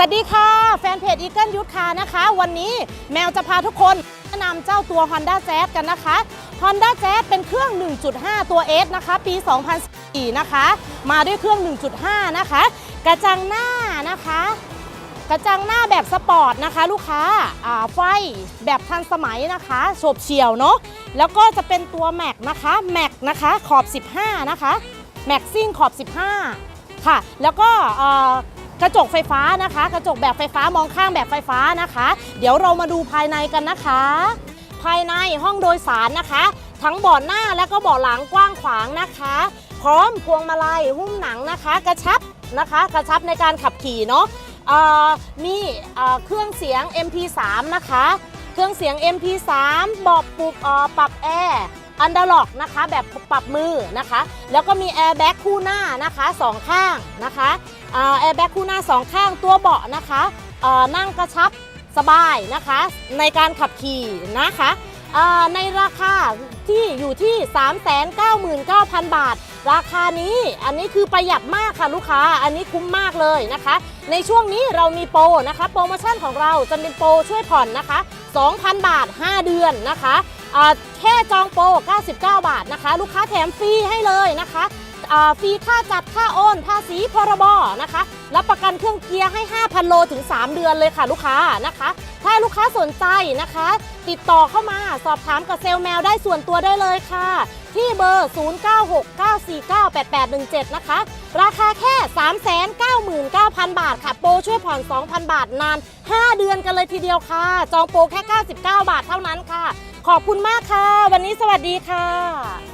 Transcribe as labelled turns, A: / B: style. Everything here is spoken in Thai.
A: สวัสดีค่ะ แฟนเพจ Eagle ยุทธคานะคะ วันนี้แมวจะพาทุกคนแนะนำเจ้าตัว Honda Jazz กันนะคะ Honda Jazz เป็นเครื่อง 1.5 ตัว S นะคะ ปี 2004นะคะ มาด้วยเครื่อง 1.5 นะคะ กระจังหน้านะคะ กระจังหน้าแบบสปอร์ตนะคะ ลูกค้าาไฟแบบทันสมัยนะคะโฉบเฉี่ยวเนาะแล้วก็จะเป็นตัวแม็กนะคะแม็กนะคะขอบ 15 นะคะแม็กซิ่งขอบ 15 ค่ะ แล้วก็ กระจกไฟฟ้านะคะ กระจกแบบไฟฟ้ามองข้างแบบไฟฟ้านะคะ เดี๋ยวเรามาดูภายในกันนะคะ ภายในห้องโดยสารนะคะ ทั้งเบาะหน้าและก็เบาะหลังกว้างขวางนะคะ พร้อมพวงมาลัยหุ้มหนังนะคะ กระชับนะคะ กระชับในการขับขี่เนาะเอ่อมีเอ่อเครื่องเสียง MP3 นะคะ เครื่องเสียง MP3 บอกปรับปรับแอร์ อันดาล็อกนะคะแบบปรับมือนะคะ แล้วก็มีแอร์แบ็กคู่หน้านะคะสองข้างนะคะแอร์แบ็กคู่หน้าสองข้างตัวเบาะนะคะนั่งกระชับสบายนะคะ ในการขับขี่นะคะในราคาที่อยู่ที่ 399,000 บาท ราคานี้อันนี้คือประหยัดมากค่ะลูกค้า อันนี้คุ้มมากเลยนะคะ ในช่วงนี้เรามีโปรนะคะ โปรโมชั่นของเราจะเป็นโปรช่วยผ่อนนะคะ 2,000 บาท 5 เดือนนะคะ แค่จองโปร 99 บาทนะคะ ลูกค้าแถมฟรีให้เลยนะคะฟรีค่าจัดค่าโอนภาษีพรบนะคะ รับประกันเครื่องเกียร์ให้ 5,000 โลถึง 3 เดือนเลยค่ะลูกค้านะคะ ถ้าลูกค้าสนใจนะคะ ติดต่อเข้ามาสอบถามกับเซลล์แมวได้ส่วนตัวได้เลยค่ะ ที่เบอร์ 0969498817 นะคะ ราคาแค่ 3,900 2,000 บาทค่ะ โปรช่วยผ่อน 2,000 บาทนาน 5 เดือนกันเลยทีเดียวค่ะ จองโปรแค่ 99 บาทเท่านั้นค่ะ ขอบคุณมากค่ะ วันนี้สวัสดีค่ะ